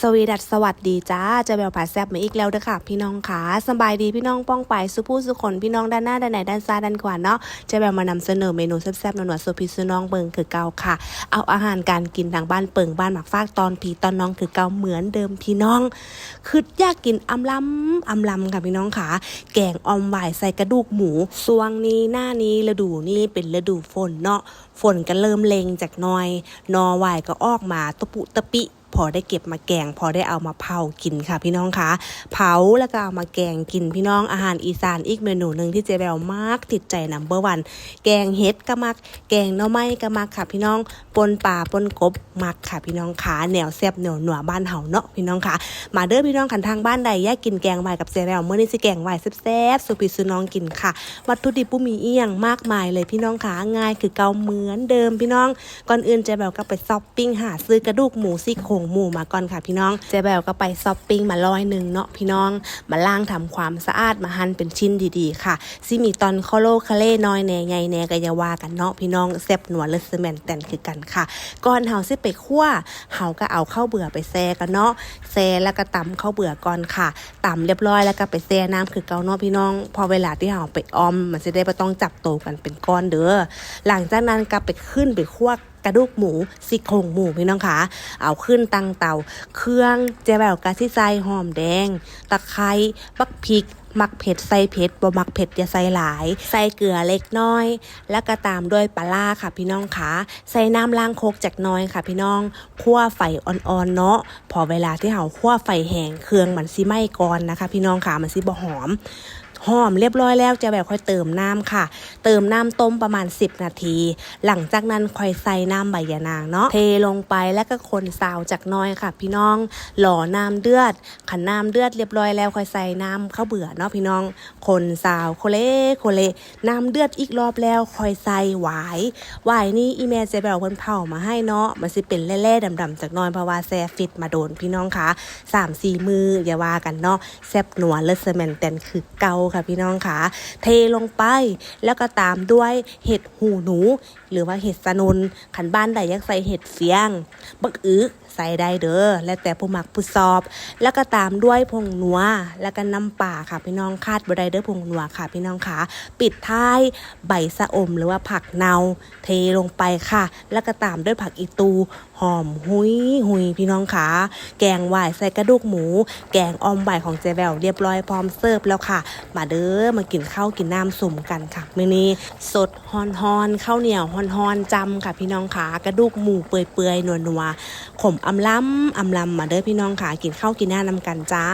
สวีดัสสวัสดีจ้าจะแบวผาแซบมาอีกแล้วเด้อค่ะ พี่น้องขาสบายดีพี่น้องป้องไปสุผู้สุคนพี่น้องด้านหน้าด้านไหนด้านซ้ายด้านขวาเนาะจะแบวมานำเสนอเมนูแซ่บๆหนวดๆสุพี่สุน้องเบิงคือเก่าค่ะ เอาอาหารการกินทางบ้านเปิงบ้านหมักฟากตอนผีตอนน้องคือเก่าเหมือนเดิมพี่น้องคืออยากกินอำลำอำลำค่ะพี่น้องขาแกงออมหวายใส่กระดูกหมูสวงนี้หน้านี้ฤดูนี่เป็นฤดูฝนเนาะฝนก็เริ่มเลงจากน้อย นอหวายก็ออกมาตะปุตะปิ พอได้เก็บมาแกง พอได้เอามาเผากินค่ะพี่น้องคะเผาแล้วก็เอามาแกงกินพี่น้องอาหารอีสานอีกเมนูหนึ่งที่เจ๊แบวมากติดใจนัมเบอร์วันแกงเฮ็ดก็มัก แกงหน่อไม้ก็มักค่ะพี่น้องปนป่าปนกบมักค่ะพี่น้องขาแนวแซ่บแนวหนัวบ้านเฮาเนาะพี่น้องคะมาเด้อพี่น้องขันทางบ้านใดอยกกินแกงไวกับเจ๊แบวเมื่อนี้สิแกงไวแซ่บๆสุปิสุน้องกินค่ะ วัตถุดิบปุมีเอียงมากมายเลยพี่น้องขาง่ายคือเกาเหมือนเดิมพี่น้องก่อนอื่นเจ๊แบวก็ไปช้อปปิ้งหาซื้อกระดูกหมูซี่โครงหมูมาก่อนค่ะพี่น้องเจ๊แบวก็ไปช้อปปิ้งมาร้อยหนึ่งเนาะพี่น้อง มาล้างทำความสะอาดมาหั่นเป็นชิ้นดีๆ ค่ะซิมีตอนคอโลคาเล่น้อยแน่ใหญ่แน่ก็อย่าว่ากันเนาะพี่น้องแซ่บหนัวเลสแมนแตนคือกันค่ะ ก่อนเฮาสิไปคั่วเฮาก็เอาข้าวเบื่อไปแซ่กันเนาะแซ่แล้วก็ตำข้าวเบื่อก่อนค่ะตำเรียบร้อยแล้วก็ไปแซ่น้ำคือเกาเนาะพี่น้อง พอเวลาที่เฮาไปออม มันจะได้ไม่ต้องจับโตกันเป็นก้อนเด้อหลังจากนั้นก็ไปขึ้นไปคั่ว กระดูกหมูซี่โครงหมูพี่น้องคะเอาขึ้นตั้งเตา เครื่องเจแบบกะทิใส่หอมแดง ตะไคร้บักพริกมักเผ็ดใส่เผ็ดบ่มักเผ็ดอย่าใส่หลาย ใส่เกลือเล็กน้อย แล้วก็ตามด้วยปลาล่าค่ะพี่น้องคะใส่น้ำล้างโคกจากน้อยค่ะพี่น้องคั่วไฟอ่อนๆเนาะพอเวลาที่เฮาคั่วไฟแห้งเครื่องมันสิไหม้ก่อนนะคะ พี่น้องค่ะมันสิบ่หอม หอมเรียบร้อยแล้วจะแบบค่อยเติมน้ำค่ะ เติมน้ำต้มประมาณ 10 นาที หลังจากนั้นค่อยใส่น้ำใบยะนางเนาะเทลงไปแล้วก็คนซาวจากน้อยค่ะ พี่น้องหล่อน้ำเดือด ขันน้ำเดือดเรียบร้อยแล้วค่อยใส่น้ำข้าวเบื่อเนาะพี่น้อง คนซาวโคเลโคเลน้ำเดือดอีกรอบแล้วค่อยใส่หวายหวายนี่อีเมลเจแบบเพิ่นเผามาให้เนาะมันสิเป็นแร่ๆดำๆจากน้อยเพราะว่าแซฟิตมาโดนพี่น้องคะสามสี่มืออย่าว่ากันเนาะแซบหนัวเลสแมนแตนคือเกาค่ะพี่น้องค่ะ เทลงไปแล้วก็ตามด้วยเห็ดหูหนู หรือว่าเห็ดสนุนขันบ้านใดอยากใส่เห็ดเฟียง บักอึใส่ได้เด้อแล้วแต่ผู้มักผู้ซอบ แล้วก็ตามด้วยผงนัวแล้วก็น้ำป่าค่ะพี่น้องคาดบไดเด้อผงนัวค่ะพี่น้องค่ะ ปิดท้ายใบสะอมหรือว่าผักเนาเทลงไปค่ะ แล้วก็ตามด้วยผักอีตูหอมหุยหุยพี่น้องค่ะ แกงหวายใส่กระดูกหมู แกงออมหวายของเจแววเรียบร้อยพร้อมเสิร์ฟแล้วค่ะมาาเด้อมากินข้าวกินน้ำสมกันค่ะมื้อนี้สดฮอนฮอนข้าวเหนียวฮอนฮอนจำค่ะพี่น้องค่ะกระดูกหมูเปื่อยๆนัวๆขมอำล้ำอำลำมาเด้อพี่น้องค่ะกินข้าวกินหน้านำกันจ้า